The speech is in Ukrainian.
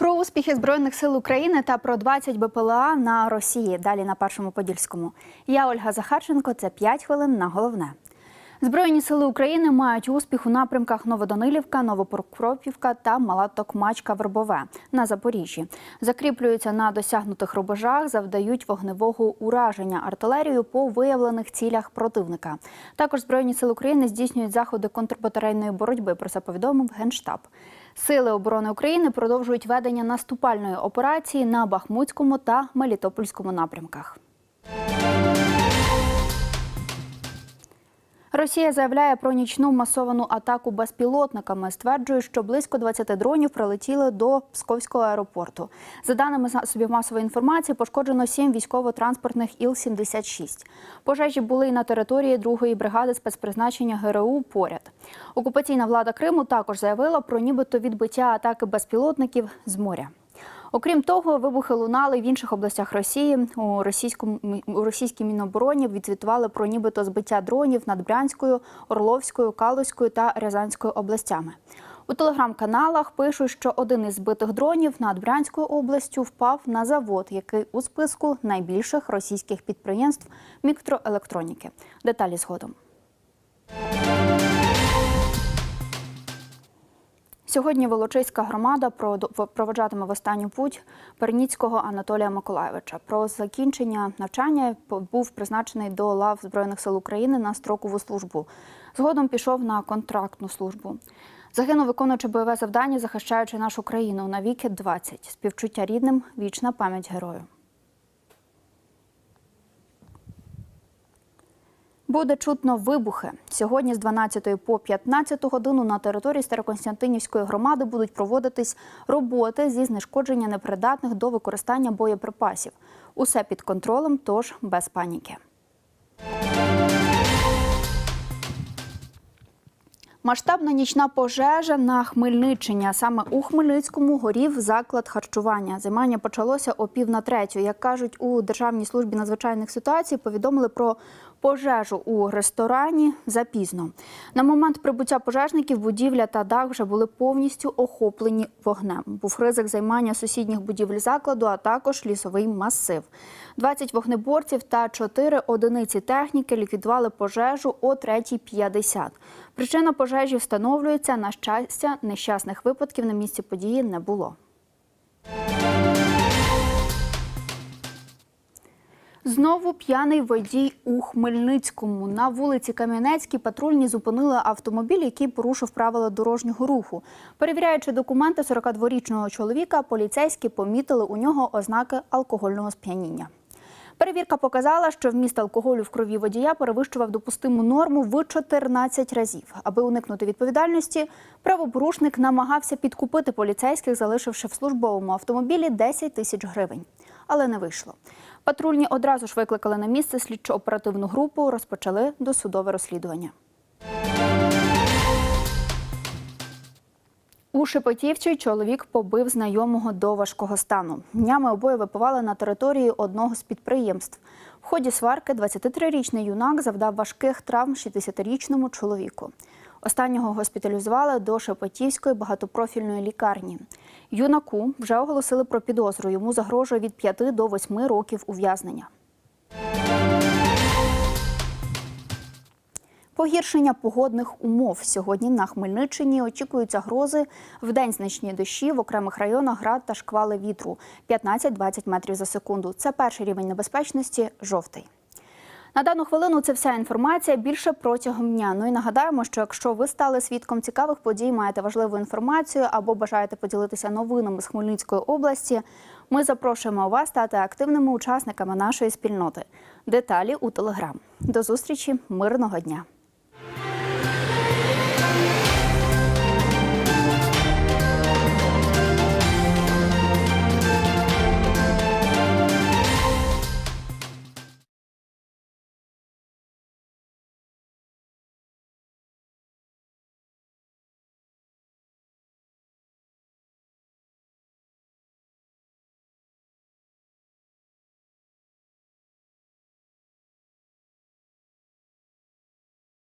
Про успіхи збройних сил України та про 20 БПЛА на Росії. Далі на першому подільському. Я Ольга Захарченко. Це 5 хвилин на головне. Збройні сили України мають успіх у напрямках Новоданилівка, Новопокропівка та Мала Токмачка Вербове на Запоріжжі. Закріплюються на досягнутих рубежах, завдають вогневого ураження артилерію по виявлених цілях противника. Також збройні сили України здійснюють заходи контрбатарейної боротьби. Про це повідомив генштаб. Сили оборони України продовжують ведення наступальної операції на Бахмутському та Мелітопольському напрямках. Росія заявляє про нічну масовану атаку безпілотниками. Стверджує, що близько 20 дронів прилетіли до Псковського аеропорту. За даними засобів масової інформації, пошкоджено 7 військово-транспортних Іл-76. Пожежі були і на території 2-ї бригади спецпризначення ГРУ поряд. Окупаційна влада Криму також заявила про нібито відбиття атаки безпілотників з моря. Окрім того, вибухи лунали в інших областях Росії. У російському у російській мінобороні відзвітували про нібито збиття дронів над Брянською, Орловською, Калузькою та Рязанською областями. У телеграм-каналах пишуть, що один із збитих дронів над Брянською областю впав на завод, який у списку найбільших російських підприємств мікроелектроніки. Деталі згодом. Сьогодні Волочиська громада проводжатиме в останню путь Перніцького Анатолія Миколаєвича. Про закінчення навчання був призначений до лав Збройних сил України на строкову службу. Згодом пішов на контрактну службу. Загинув, виконуючи бойове завдання, захищаючи нашу країну на віки 20. Співчуття рідним, вічна пам'ять герою. Буде чутно вибухи. Сьогодні з 12 по 15 годину на території Староконстантинівської громади будуть проводитись роботи зі знешкодження непридатних до використання боєприпасів. Усе під контролем, тож без паніки. Масштабна нічна пожежа на Хмельниччині. Саме у Хмельницькому горів заклад харчування. Займання почалося о пів на третю. Як кажуть у Державній службі надзвичайних ситуацій, повідомили про пожежу у ресторані запізно. На момент прибуття пожежників будівля та дах вже були повністю охоплені вогнем. Був ризик займання сусідніх будівель закладу, а також лісовий масив. 20 вогнеборців та 4 одиниці техніки ліквідували пожежу о 3.50. Причина пожежі встановлюється. На щастя, нещасних випадків на місці події не було. Знову п'яний водій у Хмельницькому. На вулиці Кам'янецькій патрульні зупинили автомобіль, який порушив правила дорожнього руху. Перевіряючи документи 42-річного чоловіка, поліцейські помітили у нього ознаки алкогольного сп'яніння. Перевірка показала, що вміст алкоголю в крові водія перевищував допустиму норму в 14 разів. Аби уникнути відповідальності, правопорушник намагався підкупити поліцейських, залишивши в службовому автомобілі 10 тисяч гривень. Але не вийшло. Патрульні одразу ж викликали на місце слідчо-оперативну групу, розпочали досудове розслідування. У Шепетівці чоловік побив знайомого до важкого стану. Днями обоє випивали на території одного з підприємств. В ході сварки 23-річний юнак завдав важких травм 60-річному чоловіку. Останнього госпіталізували до Шепетівської багатопрофільної лікарні. Юнаку вже оголосили про підозру. Йому загрожує від 5 до 8 років ув'язнення. Погіршення погодних умов сьогодні на Хмельниччині очікуються грози. В день значні дощі в окремих районах град та шквали вітру 15-20 метрів за секунду. Це перший рівень небезпечності жовтий. На дану хвилину це вся інформація більше протягом дня. Ну і нагадаємо, що якщо ви стали свідком цікавих подій, маєте важливу інформацію або бажаєте поділитися новинами з Хмельницької області, ми запрошуємо вас стати активними учасниками нашої спільноти. Деталі у телеграм. До зустрічі, мирного дня.